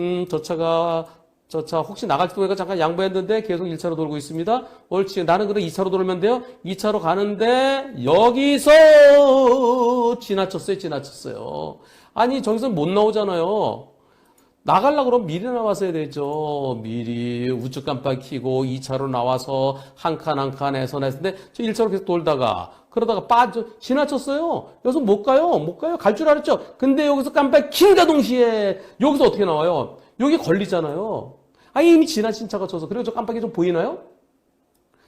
음, 저 차가 저 차 혹시 나갈지도 모르니까 잠깐 양보했는데 계속 1차로 돌고 있습니다. 옳지. 나는 그럼 2차로 돌면 돼요. 2차로 가는데 여기서 지나쳤어요. 지나쳤어요. 아니 저기서 못 나오잖아요. 나가려고 그러면 미리 나왔어야 되죠. 미리 우측 깜빡 켜고 2차로 나와서 한 칸 한 칸 해서 했는데 저 1차로 계속 돌다가 그러다가 빠져 지나쳤어요. 여기서 못 가요. 못 가요. 갈 줄 알았죠. 근데 여기서 깜빡 킨가 동시에 여기서 어떻게 나와요? 여기 걸리잖아요. 아니 이미 지나친 차가 쳐서 그리고 저 깜빡이 좀 보이나요?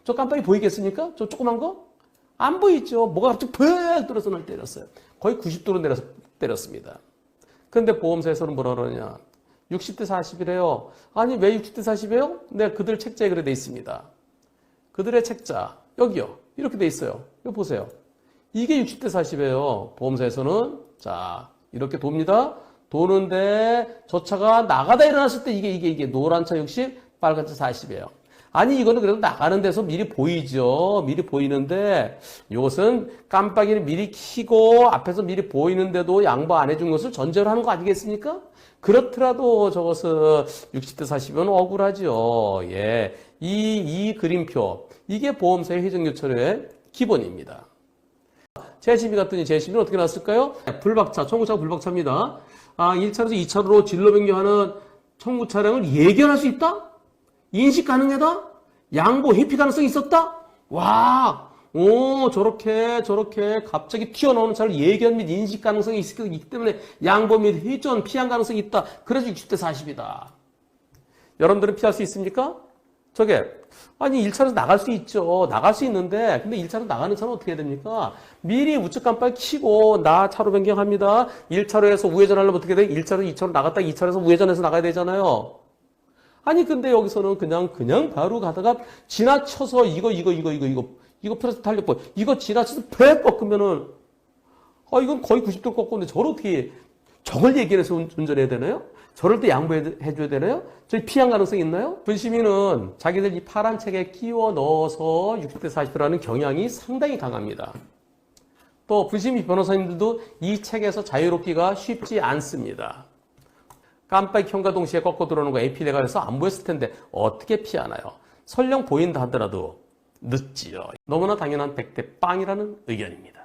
저 깜빡이 보이겠습니까? 저 조그만 거? 안 보이죠. 뭐가 갑자기 퍽 들어서 날 때렸어요. 거의 90도로 내려서 때렸습니다. 근데 보험사에서는 뭐라 그러냐. 60대 40이래요. 아니 왜 60대 40이에요? 네, 그들 책자에 그래 돼 있습니다. 그들의 책자 여기요. 이렇게 돼 있어요. 이거 보세요. 이게 60대 40이에요. 보험사에서는 자 이렇게 돕니다. 도는데 저 차가 나가다 일어났을 때 이게 이게 이게 노란 차 60, 빨간 차 40이에요. 아니 이거는 그래도 나가는 데서 미리 보이죠. 미리 보이는데 이것은 깜빡이를 미리 켜고 앞에서 미리 보이는데도 양보 안 해준 것을 전제로 하는 거 아니겠습니까? 그렇더라도 저것은 60대 40이면 억울하죠. 예. 이, 이 그림표. 이게 보험사의 회전교차로의 기본입니다. 재심이 갔더니 재심이는 어떻게 나왔을까요? 불박차, 청구차가 불박차입니다. 아, 1차로에서 2차로로 진로 변경하는 청구 차량을 예견할 수 있다? 인식 가능하다? 양보 회피 가능성이 있었다? 와, 오, 저렇게, 저렇게 갑자기 튀어나오는 차를 예견 및 인식 가능성이 있기 때문에 양보 및 회전, 피한 가능성이 있다. 그래서 60대 40이다. 여러분들은 피할 수 있습니까? 저게, 아니, 1차로에서 나갈 수 있죠. 나갈 수 있는데, 근데 1차로 나가는 차는 어떻게 해야 됩니까? 미리 우측 깜빡 켜고, 나 차로 변경합니다. 1차로에서 우회전하려면 어떻게 돼? 1차로, 2차로 나갔다 2차로에서 우회전해서 나가야 되잖아요. 아니 근데 여기서는 그냥 그냥 바로 가다가 지나쳐서 이거 이거 이거 이거 이거 이거 플러스 탄력법 이거 지나쳐서 배 꺾으면은 아 이건 거의 90도 꺾었는데 어떻게 저걸 얘기해서 운- 운전해야 되나요? 저럴 때 양보해 줘야 되나요? 저희 피한 가능성이 있나요? 분시민은 자기들 이 파란 책에 끼워 넣어서 60대 40대라는 경향이 상당히 강합니다. 또 분시민 변호사님들도 이 책에서 자유롭기가 쉽지 않습니다. 깜빡이 켠과 동시에 꺾고 들어오는 거 에피레가 해서 안 보였을 텐데 어떻게 피하나요? 설령 보인다 하더라도 늦지요. 너무나 당연한 백대 빵이라는 의견입니다.